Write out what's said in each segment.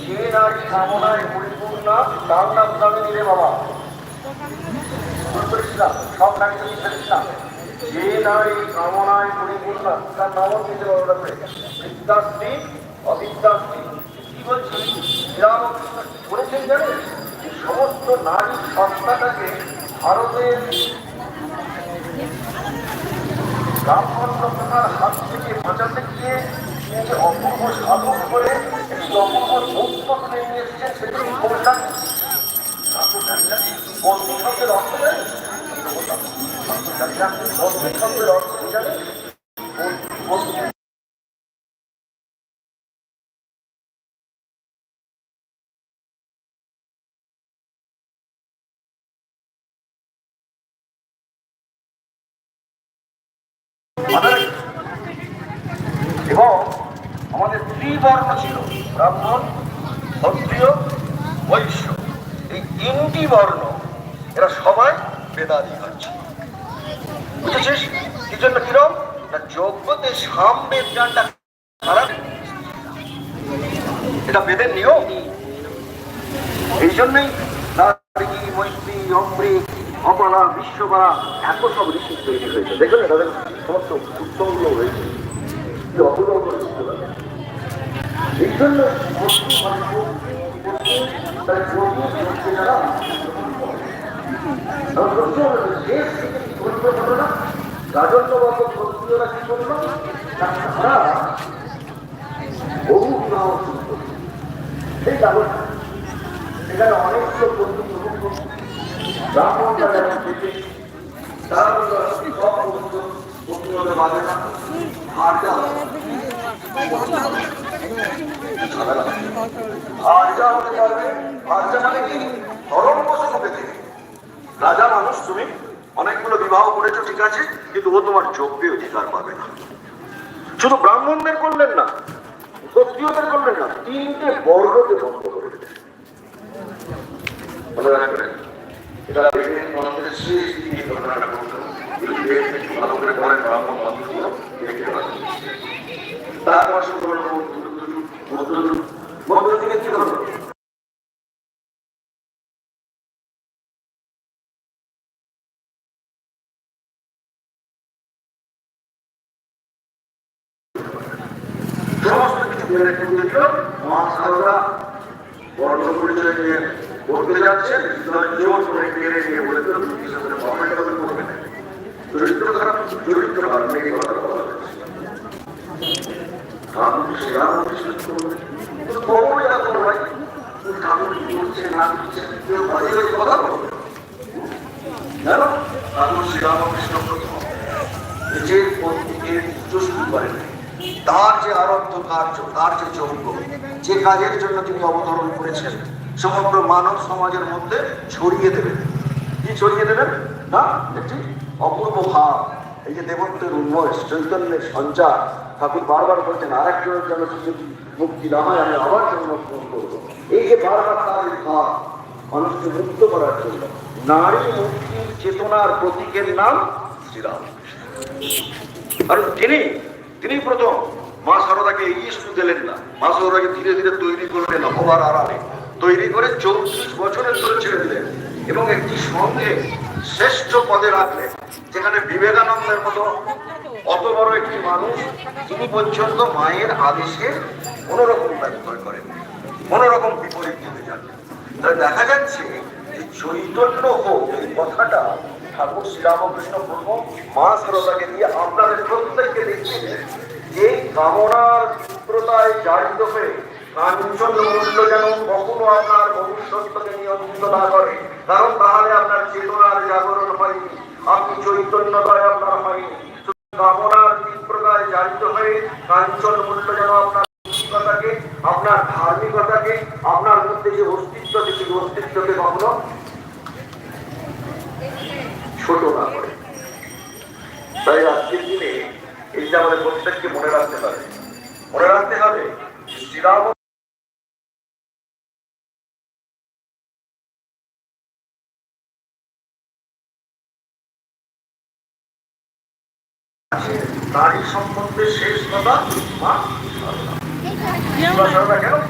যে নারী কামনায় পরিপূর্ণ তার নাম স্বামী রে বাবা? সব নারী? যে নারী কামনায় পরিপূর্ণ তার নামও দিতে পারবে বিদ্যাশ্রী অবিদ্যাশ্রী কি বলছি বলেছেন জানেন সমস্ত নারী সত্তাটাকে ভারতের ব্রাহ্মণ্য প্রথার হাত থেকে বাঁচাতে গিয়ে যে অপূর্ব সাধন করে একটি অপূর্ব তুলে নিয়ে এসেছেন সেটা বললাম বন্ধু শব্দের অর্থ জানেন বন্ধু শব্দের অর্থ কি ত্রিবর্ণ ছিল। ব্রাহ্মণ, ক্ষত্রিয়, বৈশ্য। এই তিনটি বর্ণ এরা সবাই বেদাদি হচ্ছে। বুঝেছিস? কি জন্য কিরম? না যোগ্যতে সামনের জ্ঞানটা এটা বেদের নিয়ম। এই জন্যই নারী, মৈত্রী অম্বরী অপরা বিশ্বপারা এত সব ঋষি তৈরি হয়েছে। দেখবেন তাদের সমস্ত উত্তমগুলো হয়েছে। অপূর্ব। এই জন্য মুসলিম মানুষ তার যোগী যোগকে যারা আমার প্রশ্ন হলো, কি করল তারা বহু বিবাহ করল। এই এখানে অনেকগুলো বন্ধু প্রভু ব্রাহ্মণরা যেমন বাঁধে না আর যা আর হতে পারবে আর মানে কি ধরন বসে পেতে রাজা মানুষ তুমি অনেকগুলো বিবাহ করেছ ঠিক আছে কিন্তু ও তোমার যোগ্যে অধিকার পাবে না শুধু ব্রাহ্মণদের করলেন না ক্ষত্রিয়দের করলেন না তিনটে বর্গকে বন্ধ করে দিলেন মনে ব্রাহ্মণ মানুষগুলো। তারপর মধ্যযুগ। মধ্যযুগে কি হলো সমস্ত কিছু করবে খারাপ চরিত্র খারাপ শ্রীরামকৃষ্ণ করবে খবর এত ভাই ঠাকুর কি করছে না করছে কেউ বাড়ি বাড়ি কথা বলবে জানো ঠাকুর শ্রীরামকৃষ্ণ প্রথম তার যে আরব্ধ কার্য তার যে যজ্ঞ যে কাজের জন্য তিনি অবতরণ করেছেন সমগ্র মানব সমাজের মধ্যে ছড়িয়ে দেবেন কি ছড়িয়ে দেবেন না একটি অপূর্ব ভাব এই যে দেবত্বের উন্ময় চৈতন্যের সঞ্চার, ঠাকুর বারবার বলছেন আর একজনের যেন যদি মুক্তি না হয়, আমি আবার জন্মগ্রহণ করব। এই যে বারবার তার মানুষকে মুক্ত করার জন্য নারী মুক্তির চেতনার প্রতীকের নাম শ্রীরাম আর তিনি তিনি প্রথম, মা সারদাকে এগিয়ে শুধু দিলেন না। মা সারদাকে ধীরে ধীরে তৈরি করলেন অপবার আড়ালে। তৈরি করে চৌত্রিশ বছরের ধরে ছেড়ে দিলেন এবং একটি সঙ্গে শ্রেষ্ঠ পদে রাখলেন, যেখানে বিবেকানন্দের মতো অত বড় একটি মানুষ তিনি পর্যন্ত মায়ের আদেশে কোন রকম ব্যবহার করেন কোন রকম বিপরীত দিতে যান তাই দেখা যাচ্ছে যে চৈতন্য হোক, এই কথাটা ঠাকুর শ্রীরামকৃষ্ণ প্রভু মা সারদাকে দিয়ে আপনাদের প্রত্যেককে দেখিয়েছেন। যে কামনার তীব্রতায় জারিত হয়ে কাঞ্চন মূল্য যেন কখনো আপনার ভবিষ্যৎকে নিয়ন্ত্রিত না করে, কারণ তাহলে আপনার চেতনার জাগরণ হয়নি, আপনি চৈতন্যতায় আপনার হয়নি। কামনার তীব্রতায় জারিত হয়ে কাঞ্চন মূল্য যেন আপনার আপনার ধার্মিকতাকে, আপনার মধ্যে যে অস্তিত্ব সেই অস্তিত্বকে কখনো ছোট না করে। তাই আজকের দিনে এই যে আমাদের প্রত্যেককে মনে রাখতে হবে, মনে রাখতে হবে শ্রীরাম নারী সম্বন্ধে শেষ কথা মা সারদা। বিবাহ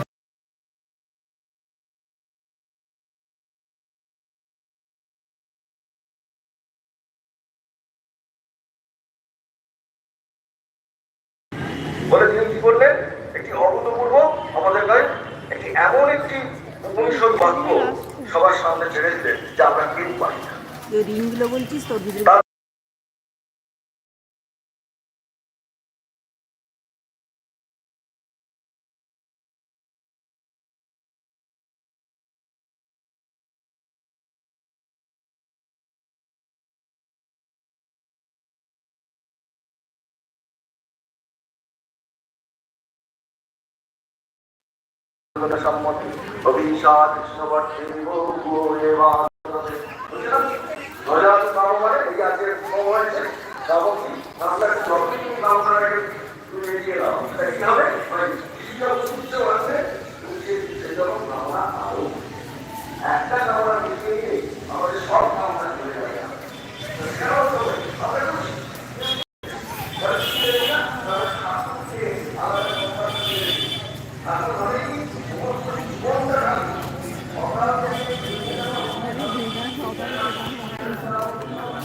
বলে তিনি কি করলেন একটি অভূতপূর্ব আমাদের গায়ে একটি এমন একটি উপনিষদ বাক্য সবার সামনে ছেড়ে দিলেন যে আমরা কেউ পারি না বলছিস সম্মতি অভিশাপ ধ্বজাত নাম মানে এই আজকে নাম হয়েছে শ্রাবন্তী নামটা শ্রাবন্তী নাম করে তুমি এগিয়ে দাও এটা কি হবে মানে কৃষ্ণ সূর্য আছে সে সেজন্য নামনা আরও একটা নামনা মিশিয়ে দিয়ে আমাদের সব নামনা চলে যাবে কেন হবে আমরা খুশি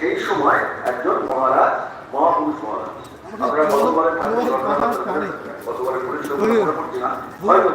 সেই সময় একজন মহারাজ মহাপুরুষ মহারাজ। আমরা গতবারে গতবারে পরিচয় করছি না। হয়তো